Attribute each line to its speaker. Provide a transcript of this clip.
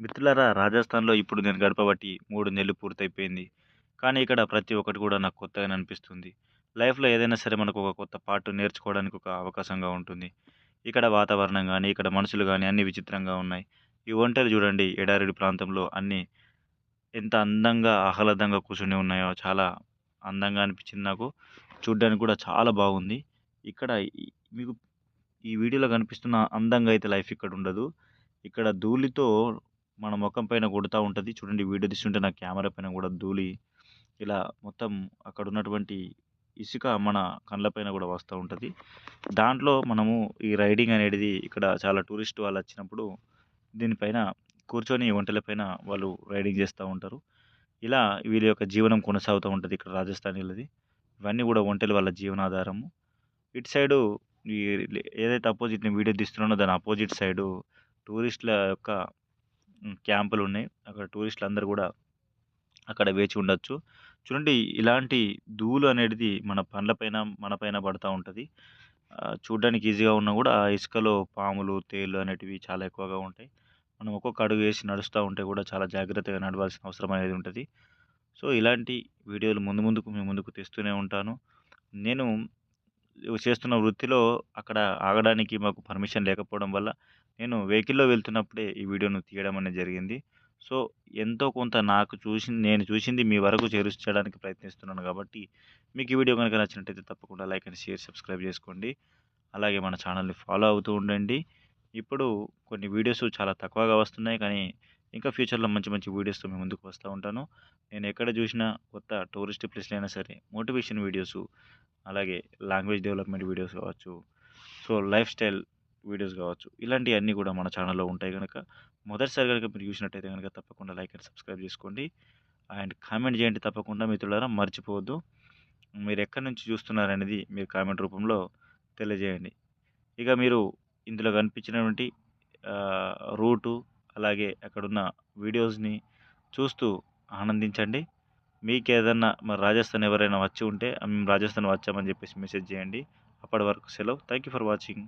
Speaker 1: మిత్రులారా రాజస్థాన్లో ఇప్పుడు నేను గడపబట్టి మూడు నెలలు పూర్తయిపోయింది. కానీ ఇక్కడ ప్రతి ఒక్కటి కూడా నాకు కొత్తగానే అనిపిస్తుంది. లైఫ్లో ఏదైనా సరే మనకు ఒక కొత్త పాటు నేర్చుకోవడానికి ఒక అవకాశంగా ఉంటుంది. ఇక్కడ వాతావరణం కానీ ఇక్కడ మనుషులు కానీ అన్ని విచిత్రంగా ఉన్నాయి. ఈ ఒంటరి చూడండి ఎడారి ప్రాంతంలో అన్నీ ఎంత అందంగా ఆహ్లాదంగా కూర్చుని ఉన్నాయో చాలా అందంగా అనిపించింది నాకు. చూడ్డానికి కూడా చాలా బాగుంది. ఇక్కడ మీకు ఈ వీడియోలో కనిపిస్తున్న అందంగా అయితే లైఫ్ ఇక్కడ ఉండదు. ఇక్కడ ధూళితో మన ముఖం పైన కొడుతూ ఉంటుంది. చూడండి వీడియో తీస్తుంటే నా కెమెరా పైన కూడా ధూళి. ఇలా మొత్తం అక్కడ ఉన్నటువంటి ఇసుక మన కళ్ళ పైన కూడా వస్తూ ఉంటుంది. దాంట్లో మనము ఈ రైడింగ్ అనేది ఇక్కడ చాలా టూరిస్ట్ వాళ్ళు వచ్చినప్పుడు దీనిపైన కూర్చొని ఒంటెల పైన వాళ్ళు రైడింగ్ చేస్తూ ఉంటారు. ఇలా వీళ్ళ యొక్క జీవనం కొనసాగుతూ ఉంటుంది ఇక్కడ రాజస్థానీలది. ఇవన్నీ కూడా ఒంటెలు వాళ్ళ జీవనాధారము. ఇటు సైడు ఏదైతే అపోజిట్ నేను వీడియో తీస్తున్నానో దాని అపోజిట్ సైడు టూరిస్టుల యొక్క క్యాంపులు ఉన్నాయి. అక్కడ టూరిస్టులు అందరూ కూడా అక్కడ వేచి ఉండొచ్చు. చూడండి ఇలాంటి ధూళి అనేది మన పండ్లపైన మనపైన మన పైన పడుతూ ఉంటుంది. చూడడానికి ఈజీగా ఉన్నా కూడా ఆ ఇసుకలో పాములు తేళ్ళు అనేటివి చాలా ఎక్కువగా ఉంటాయి. మనం ఒక్కొక్క అడుగు వేసి నడుస్తూ ఉంటే కూడా చాలా జాగ్రత్తగా నడవాల్సిన అవసరం అనేది ఉంటుంది. సో ఇలాంటి వీడియోలు ముందు ముందుకు మీ ముందుకు తెస్తూనే ఉంటాను. నేను చేస్తున్న వృత్తిలో అక్కడ ఆగడానికి మాకు పర్మిషన్ లేకపోవడం వల్ల నేను వెహికల్లో వెళ్తున్నప్పుడే ఈ వీడియోను తీయడం అనేది జరిగింది. సో ఎంతో కొంత నాకు చూసి నేను చూసింది మీ వరకు చేర్చడానికి ప్రయత్నిస్తున్నాను కాబట్టి మీకు ఈ వీడియో కనుక నచ్చినట్టయితే తప్పకుండా లైక్ అండ్ షేర్ సబ్స్క్రైబ్ చేసుకోండి. అలాగే మన ఛానల్ని ఫాలో అవుతూ ఉండండి. ఇప్పుడు కొన్ని వీడియోస్ చాలా తక్కువగా వస్తున్నాయి కానీ ఇంకా ఫ్యూచర్లో మంచి మంచి వీడియోస్తో మేము ముందుకు వస్తూ ఉంటాను. నేను ఎక్కడ చూసినా కొత్త టూరిస్ట్ ప్లేస్లైనా అయినా సరే మోటివేషన్ వీడియోస్ అలాగే లాంగ్వేజ్ డెవలప్మెంట్ వీడియోస్ కావచ్చు సో లైఫ్ స్టైల్ వీడియోస్ కావచ్చు ఇలాంటివన్నీ కూడా మన ఛానల్లో ఉంటాయి కనుక మొదటిసారి కనుక మీరు చూసినట్టయితే కనుక తప్పకుండా లైక్ అండ్ సబ్స్క్రైబ్ చేసుకోండి. అండ్ కామెంట్ చేయండి తప్పకుండా మిత్రులారా మర్చిపోవద్దు. మీరు ఎక్కడి నుంచి చూస్తున్నారనేది మీరు కామెంట్ రూపంలో తెలియజేయండి. ఇక మీరు ఇందులో కనిపించినటువంటి రూటు అలాగే అక్కడున్న వీడియోస్ని చూస్తూ ఆనందించండి. మీకు ఏదన్నా మరి రాజస్థాన్ ఎవరైనా వచ్చి ఉంటే మేము రాజస్థాన్ వచ్చామని చెప్పేసి మెసేజ్ చేయండి. అప్పటి వరకు సెలవు. Thank you for watching.